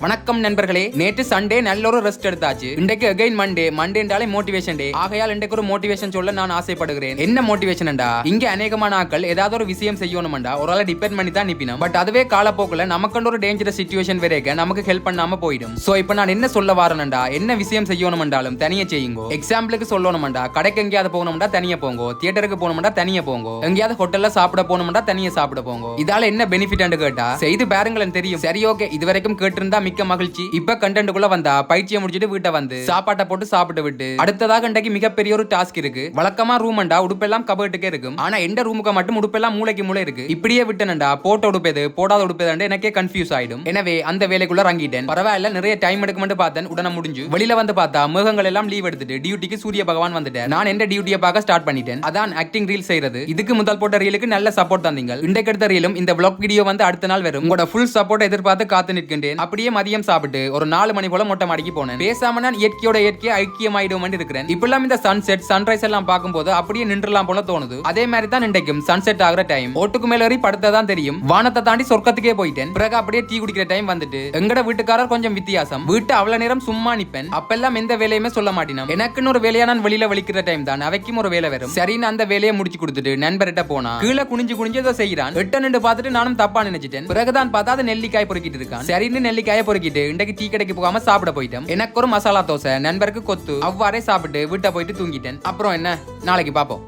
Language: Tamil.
வணக்கம் நண்பர்களே நேற்று சண்டே நல்ல ஒரு ரெஸ்ட் எடுத்தாச்சு. இன்றைக்கு அகைன் மண்டே மண்டேன்றாலே மோட்டிவேஷன் டே ஆகையால் இன்றைக்கு ஒரு மோட்டிவேஷன் சொல்ல நான் ஆசைப்படுகிறேன். என்ன மோட்டிவேஷன்டா இங்க அநேகமான ஆட்கள் ஏதாவது ஒரு விஷயம் செய்யணும்டா ஒரு ஆளை டிபெண்ட் பண்ணி தான் நிப்பினோம். பட் அதுவே காலப்போக்கில் நமக்கு ஒரு டேஞ்சரஸ் சுச்சுவேஷன் வரைக்க நமக்கு ஹெல்ப் பண்ணாம போயிடும். சோ இப்போ நான் என்ன சொல்ல வரேன்டா என்ன விஷயம் செய்யணும்டாலும் தனியே செய்யுங்க. எக்ஸாம்பிளுக்கு சொல்லணும்டா கடைக்கு எங்கேயாவது போகணும்டா தனியா போங்க. தியேட்டருக்கு போகணும்டா தனியே போங்க. எங்கேயாவது ஹோட்டல்ல சாப்பிட போகணும்டா தனியே சாப்பிட போங்க. இதால என்ன பெனிஃபிட் கேட்டா? செய்து பாருங்களேன் தெரியும். சரி ஓகே இது வரைக்கும் கேட்டிருந்தா மிக்க மகிழ்ச்சி. இப்ப கண்டென்ட்டுக்குள்ள வந்தா பயிற்சியை முடிச்சிட்டு வீட்டை வந்து சாப்பாட்டை போட்டு சாப்பிட்டு விட்டு அடுத்ததாக இன்றைக்கு மிகப்பெரிய ஒரு டாஸ்க் இருக்கு. வழக்கமா ரூம்ண்டா உடுப்பெல்லாம் கபட்டுக்கே இருக்கும். ஆனா எந்த ரூமுக்கு மட்டும் உடுப்பெல்லாம் மூளைக்கு மூளை இருக்கு. இப்படியே விட்டனண்டா போட்ட உடுப்பது போடாத உடுப்பது எனக்கே கன்ஃபியூஸ் ஆயிடும். எனவே அந்த வேலைக்குள்ள ரங்கிட்டேன் பரவாயில்ல நிறைய டைம் எடுக்குமென்று பார்த்தேன் உடனே முடிஞ்சு. வெளியில வந்து பார்த்தா மேகங்கள் எல்லாம் லீவ் எடுத்துட்டு டியூட்டிக்கு சூரிய பகவான் வந்துட்டேன் நான் எந்த டியூட்டியை பார்க்க ஸ்டார்ட் பண்ணிட்டேன். அதான் ஆக்டிங் ரீல் செய்யறது இதுக்கு முதல் போட்ட ரீலுக்கு நல்ல சப்போர்ட் தந்தீங்க இன்றைக்கு எடுத்த ரீலும் இந்த vlog வீடியோ வந்து அடுத்த நாள் வரும். உங்களோட ஃபுல் சப்போர்ட் எதிர்பார்த்து காத்து நிற்கின்றேன். அப்படியே மதியம் சாப்பிட்டு ஒரு நாலு மணி போல மொட்டை மாடிக்கு போனேன். பேசாம நான் இயற்கையோட இயற்கையை ஐக்கியமாயிடும் இருக்கிறேன். இப்பெல்லாம் இந்த சன்செட் சன்ரைஸ் எல்லாம் பார்க்கும்போது அப்படியே நின்றுலாம் போல தோணுது. அதே மாதிரி தான் இன்றைக்கும் சன்செட் ஆகிற டைம் ஓட்டுக்கு மேல ஏறி படுத்ததான் தெரியும். வானத்தை தாண்டி சொர்க்கத்துக்கே போயிட்டேன். பிறகு அப்படியே டீ குடிக்கிற டைம் வந்துட்டு எங்கட வீட்டுக்காரர் கொஞ்சம் வித்தியாசம். வீட்டு அவ்வளவு நேரம் சும்மா நிப்பேன். அப்பெல்லாம் எந்த வேலையுமே சொல்ல மாட்டேன் எனக்குன்னு ஒரு வேலையா நான் வெளியில வலிக்கிற டைம் தான். அவைக்கும் ஒரு வேலை வரும். சரின்னு அந்த வேலையை முடிச்சு கொடுத்துட்டு நண்பர்கிட்ட போனா கீழே குனிஞ்சு குனிஞ்சு ஏதோ செய்யறான் எட்ட நின்று பார்த்துட்டு நானும் தப்பா நினைச்சிட்டேன். பிறகுதான் பார்த்தா அது நெல்லிக்காய் பொறுக்கிட்டு இருக்கான். சரின்னு நெல்லிக்காயை பொறுக்கிட்டு இன்றைக்கு டீ கடைக்கு போகாம சாப்பிட போயிட்டேன். எனக்கு ஒரு மசாலா தோசை நண்பருக்கு கொத்து அவ்வாறே சாப்பிட்டு வீட்டை போயிட்டு தூங்கிட்டேன். அப்புறம் என்ன? நாளைக்கு பார்ப்போம்